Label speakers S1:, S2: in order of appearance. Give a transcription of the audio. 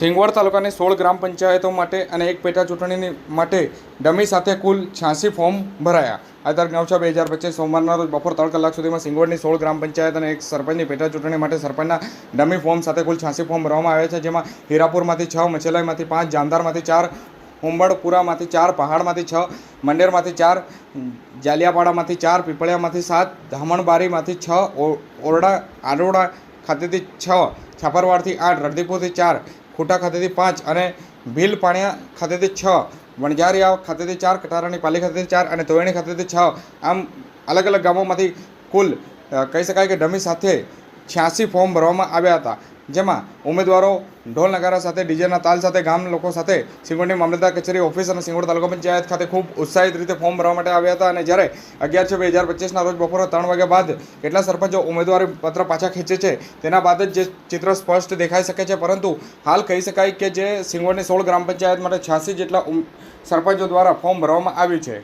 S1: સિંગવડ તાલુકાની સોળ ગ્રામ પંચાયતો માટે અને એક પેટા ચૂંટણીની માટે ડમી સાથે કુલ છ્યાસી ફોર્મ ભરાયા. આ તારીખ નવ છ બે હજાર પચીસ સોમવારના રોજ બપોર ત્રણ કલાક સુધીમાં સિંગવડની સોળ ગ્રામ પંચાયત અને એક સરપંચની પેટા ચૂંટણી માટે સરપંચના ડમી ફોર્મ સાથે કુલ છ્યાસી ફોર્મ ભરવામાં આવ્યા છે, જેમાં હીરાપુરમાંથી છ, મચેલાઈમાંથી પાંચ, જામદારમાંથી ચાર, ઉંબડપુરામાંથી ચાર, પહાડમાંથી છ, મંડેરમાંથી ચાર જાલિયાપાડામાંથી ચાર, પીપળિયામાંથી સાત ધામણબારીમાંથી છ ઓરડા આરોડા ખાતેથી છ, છાપરવાડથી આઠ, રણદીપુરથી ચાર ખોટા ખાતેથી પાંચ અને ભીલ પાણિયા ખાતેથી છ વણઝારિયા ખાતેથી ચાર, કટારાની પાલી ખાતેથી ચાર અને તોયણી ખાતેથી છ. આમ અલગ અલગ ગામોમાંથી કુલ કહી શકાય કે ડમી સાથે છ્યાસી ફોર્મ ભરવામાં આવ્યા હતા. જેમાં ઉમેદવારો ઢોલ નગારા સાથે, ડીજેના તાલ સાથે, ગામ લોકો સાથે સિંગોડની મામલતદાર કચેરી ઓફિસ અને સિંગોડ તાલુકા પંચાયત ખાતે ખૂબ ઉત્સાહિત રીતે ફોર્મ ભરવા માટે આવ્યા હતા. અને જ્યારે અગિયાર છ બે હજાર પચીસના રોજ બપોરે ત્રણ વાગ્યા બાદ કેટલા સરપંચો ઉમેદવારી પત્ર પાછા ખેંચે છે, તેના બાદ જ જે ચિત્ર સ્પષ્ટ દેખાઈ શકે છે. પરંતુ હાલ કહી શકાય કે જે સિંગોડની સોળ ગ્રામ પંચાયત માટે છ્યાસી જેટલા સરપંચો દ્વારા ફોર્મ ભરવામાં આવ્યું છે.